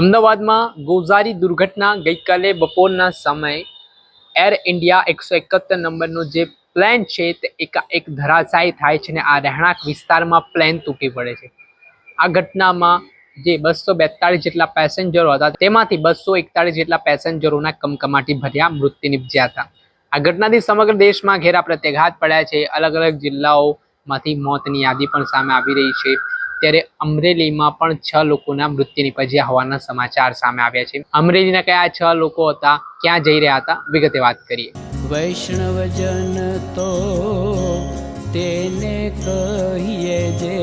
અમદાવાદમાં ગોઝારી દુર્ઘટના ગઈકાલે બપોરના સમયે એર ઇન્ડિયા એકસો એકોતેર નંબરનો જે પ્લેન છે તે એકાએક ધરાશાયી થાય છે અને આ રહેણાંક વિસ્તારમાં પ્લેન તૂટી પડે છે. આ ઘટનામાં જે બસો બેતાળીસ જેટલા પેસેન્જરો હતા, તેમાંથી બસો એકતાળીસ જેટલા પેસેન્જરોના કમકમાટી ભર્યા મૃત્યુ નિપજ્યા હતા. આ ઘટનાથી સમગ્ર દેશમાં ઘેરા પ્રત્યાઘાત પડ્યા છે. અલગ અલગ જિલ્લાઓમાંથી મોતની યાદી પણ સામે આવી રહી છે. ત્યારે અમરેલીમાં પણ છ લોકોના મૃત્યુ નિપજ્યા હોવાના સમાચાર સામે આવ્યા છે. અમરેલીના કયા છ લોકો હતા? ક્યાં જઈ રહ્યા હતા? વિગતે વાત કરીએ. વૈષ્ણવજન તો તેને કહીએ જે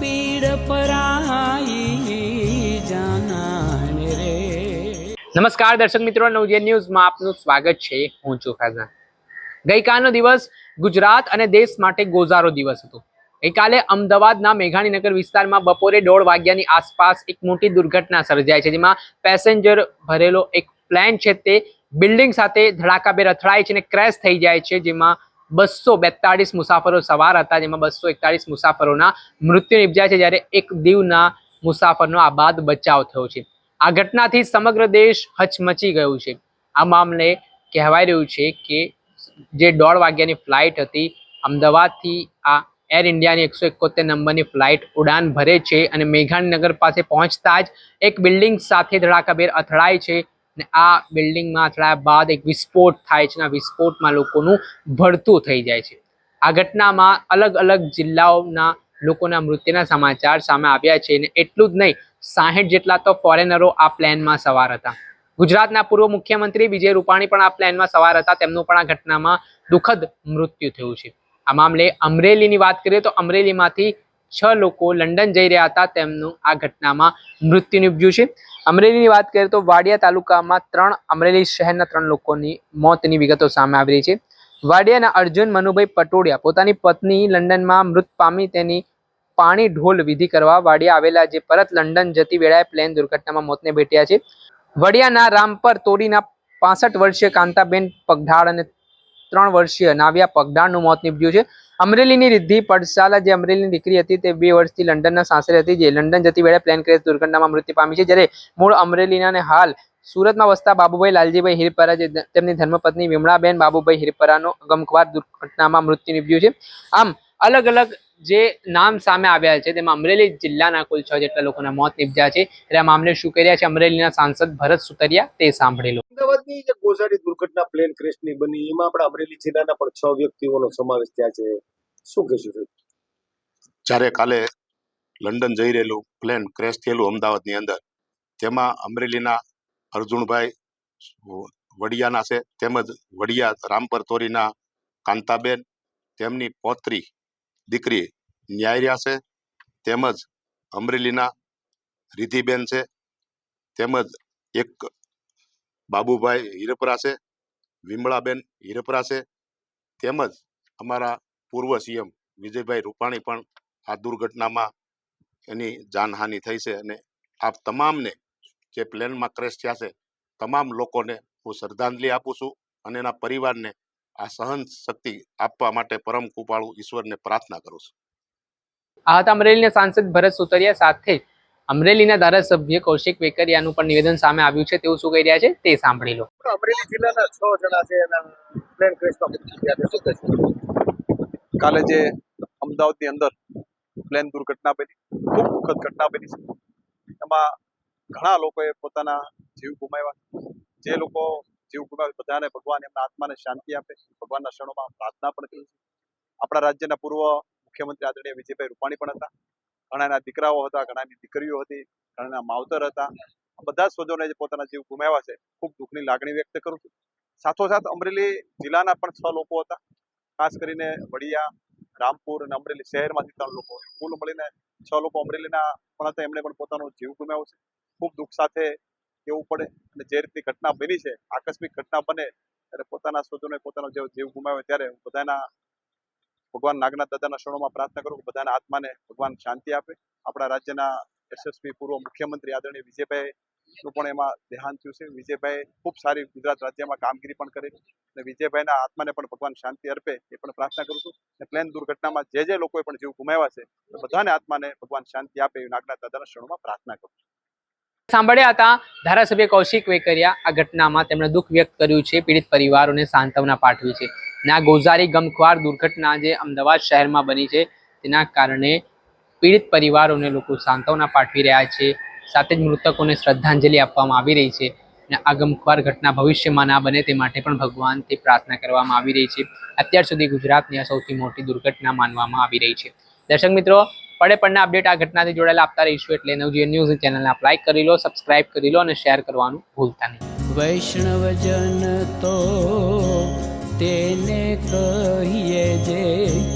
પીડ પરાઈ જાનાને રે. નમસ્કાર દર્શક મિત્રો નવજે ન્યૂઝમાં આપનું સ્વાગત છે. હું છું ફૈઝાન. ગઈકાલનો દિવસ ગુજરાત અને દેશ માટે ગોઝારો દિવસ હતો. ગઈકાલે અમદાવાદના મેઘાણીનગર વિસ્તારમાં બપોરે દોઢ વાગ્યાની આસપાસ એક મોટી દુર્ઘટના સર્જાય છે, જેમાં પેસેન્જર ભરેલો એક પ્લેન છે તે બિલ્ડિંગ સાથે ધડાકાભેર અથડાય છે અને ક્રેશ થઈ જાય છે, જેમાં બસો બેતાળીસ મુસાફરો સવાર હતા, જેમાં બસો એકતાળીસ મુસાફરોના મૃત્યુ નિપજ્યા છે, જ્યારે એક દીવના મુસાફરનો આ બાદ બચાવ થયો છે. આ ઘટનાથી સમગ્ર દેશ હચમચી ગયું છે. આ મામલે કહેવાય રહ્યું છે કે જે દોઢ વાગ્યાની ફ્લાઇટ હતી, અમદાવાદથી આ એર ઇન્ડિયાની એકસો એકોતેર નંબરની ફ્લાઇટ ઉડાન ભરે છે અને મેઘાણીનગર પાસે પહોંચતા જ એક બિલ્ડિંગ સાથે ધડાકાભેર અથડાય છે અને આ બિલ્ડિંગમાં અથડાયા બાદ એક વિસ્ફોટ થાય છે અને વિસ્ફોટમાં લોકોનું ભડતું થઈ જાય છે. આ ઘટનામાં અલગ અલગ જિલ્લાઓના લોકોના મૃત્યુના સમાચાર સામે આવ્યા છે અને એટલું જ નહીં, સાહીઠ જેટલા તો ફોરેનરો આ પ્લેનમાં સવાર હતા. ગુજરાતના પૂર્વ મુખ્યમંત્રી વિજય રૂપાણી પણ આ પ્લેનમાં સવાર હતા, તેમનું પણ આ ઘટનામાં દુઃખદ મૃત્યુ થયું છે. આ મામલે અમરેલીની વાત કરીએ તો અમરેલીમાંથી છ લોકો લંડન જઈ રહ્યા હતા. તેમનું આ ઘટનામાં મૃત્યુ નિપજ્યું છે. અમરેલીની વાત કરીએ તો વાડિયા તાલુકામાં ત્રણ અમરેલી શહેરના ત્રણ લોકોની મોતની વિગતો સામે આવી રહી છે. વાડિયાના અર્જુન મનુભાઈ પટોડિયા પોતાની પત્ની લંડનમાં મૃત પામી તેની પાણી ઢોલ વિધિ કરવા વાડિયા આવેલા જે પરત લંડન જતી વેળાએ પ્લેન દુર્ઘટનામાં મોતને ભેટ્યા છે. વડિયાના રામપર તોડીના પાસઠ વર્ષીય કાંતાબેન પગઢાળ અને ત્રણ વર્ષીય નાવ્યા પગડાળનું મોત નીપજ્યું છે. અમરેલીની રિદ્ધિ પડસાલા જે અમરેલીની દીકરી હતી તે બે વર્ષથી લંડનના સાસરે હતી, જે લંડન જતી વેળે પ્લેન ક્રેશ દુર્ઘટનામાં મૃત્યુ પામી છે. જ્યારે મૂળ અમરેલીના હાલ સુરતમાં વસતા બાબુભાઈ લાલજીભાઈ હિરપરા જે તેમની ધર્મપત્ની વિમળાબેન બાબુભાઈ હિરપરાનો ગમખ્વાર દુર્ઘટનામાં મૃત્યુ નીપજ્યું છે. આમ અલગ અલગ જે નામ સામે આવ્યા છે તેમાં અમરેલી જિલ્લાના કુલ છ જેટલા લોકોના મોત નિપજ્યા છે. ત્યારે આ મામલે શું કર્યા છે? અમરેલીના સાંસદ ભરત સુતરિયા તે સાંભળેલો. અમદાવાદની જે ગોઝારી દુર્ઘટના પ્લેન ક્રેશની બની એમાં આપણા અમરેલી જિલ્લાના પણ છ વ્યક્તિઓનો સમાવેશ થયા છે. શું કહેશું જ્યારે કાલે લંડન જઈ રહેલું પ્લેન ક્રેશ થયેલું અમદાવાદની અંદર તેમાં અમરેલીના અર્જુનભાઈ વડિયાના છે તેમજ વડિયા રામપર તોરીના કાંતાબેન તેમની પૌત્રી દીકરી ન્યાયર્યા છે. તેમજ અમરેલીના રિધિબેન છે. તેમજ એક બાબુભાઈ હિરપરા છે. વિમળાબેન હિરપરા છે. તેમજ અમારા પૂર્વ સીએમ વિજયભાઈ રૂપાણી પણ આ દુર્ઘટનામાં એની જાનહાનિ થઈ છે અને આ તમામને જે પ્લેનમાં ક્રેશ થયા છે, તમામ લોકોને હું શ્રદ્ધાંજલિ આપું છું અને એના પરિવારને આ સહન શક્તિ આપવા માટે પરમ કૃપાળુ ઈશ્વરને પ્રાર્થના કરું છું. આ હતા અમરેલીના સાંસદ ભરત સુતરિયા સાથે અમરેલીના ધારાસભ્ય કૌશિક વેકરિયાનું પણ નિવેદન સામે આવ્યું છે. તેવું શું કહી રહ્યા છે? તે સાંભળી લો. અમરેલી જિલ્લાના છ જણા છે પ્લેન ક્રેશમાં કાલે જે અમદાવાદની અંદર પ્લેન દુર્ઘટના બની ખૂબ દુઃખદ ઘટના બની છે. એમાં ઘણા લોકોએ પોતાના જીવ ગુમાવ્યા. જે લોકો જીવ ગુમાવ્યા બધાને ભગવાન એમના આત્માને શાંતિ આપે ભગવાનના ક્ષણોમાં પ્રાર્થના પણ કરી છે. આપણા રાજ્યના પૂર્વ મુખ્યમંત્રી આદરણીય વિજયભાઈ રૂપાણી પણ હતા. ઘણાના દીકરાઓ હતા, ઘણાની દીકરીઓ હતી, ઘણાના માવતર હતા. બધા સ્વજોને જે પોતાના જીવ ગુમાવ્યા છે, ખૂબ દુઃખની લાગણી વ્યક્ત કરું છું. સાથોસાથ અમરેલી જિલ્લાના પણ છ લોકો હતા. ખાસ કરીને વડિયા, રામપુર અને અમરેલી શહેરમાંથી ત્રણ લોકો કુલ મળીને છ લોકો અમરેલીના પણ હતા. એમણે પણ પોતાનો જીવ ગુમાવ્યો છે. ખૂબ દુઃખ સાથે કેવું પડે અને જે રીતની ઘટના બની છે, આકસ્મિક ઘટના બને, ત્યારે પોતાના સ્વજનોએ પોતાનો જે જીવ ગુમાવ્યો ત્યારે બધાના ભગવાન નાગનાથ દાદાના શરણોમાં પ્રાર્થના કરું બધાના આત્માને ભગવાન શાંતિ આપે. આપણા રાજ્યના યશસ્વી પૂર્વ મુખ્યમંત્રી આદરણીય વિજયભાઈ નું પણ એમાં દેહાંત થયું છે. વિજયભાઈ ખૂબ સારી ગુજરાત રાજ્યમાં કામગીરી પણ કરી અને વિજયભાઈના આત્માને પણ ભગવાન શાંતિ અર્પે એ પણ પ્રાર્થના કરું છું. પ્લેન દુર્ઘટનામાં જે જે લોકોએ પણ જીવ ગુમાવ્યા છે બધાને આત્માને ભગવાન શાંતિ આપે એવી નાગનાથ દાદાના શરણોમાં પ્રાર્થના કરું છું. સાંભળ્યા હતા ધારાસભ્ય કૌશિક વેકરિયા આ ઘટનામાં તેમણે દુઃખ વ્યક્ત કર્યું છે. પીડિત પરિવારોને સાંત્વના પાઠવી છે. અને ગોઝારી ગમખ્વાર દુર્ઘટના જે અમદાવાદ શહેરમાં બની છે, તેના કારણે પીડિત પરિવારોને લોકો સાંત્વના પાઠવી રહ્યા છે. સાથે જ મૃતકોને શ્રદ્ધાંજલિ આપવામાં આવી રહી છે અને આ ગમખ્વાર ઘટના ભવિષ્યમાં ના બને તે માટે પણ ભગવાનથી પ્રાર્થના કરવામાં આવી રહી છે. અત્યાર સુધી ગુજરાતની આ સૌથી મોટી દુર્ઘટના માનવામાં આવી રહી છે. દર્શક મિત્રો, પડે પડના અપડેટ આ ઘટનાથી જોડાયેલા આપતા રહીશું એટલે નવજીવન ન્યૂઝ ચેનલને આપ કરી લો, સબસ્ક્રાઇબ કરી લો અને શેર કરવાનું ભૂલતા નહીં. વૈષ્ણવજન તો કહીએ જે પીડ પરાઈ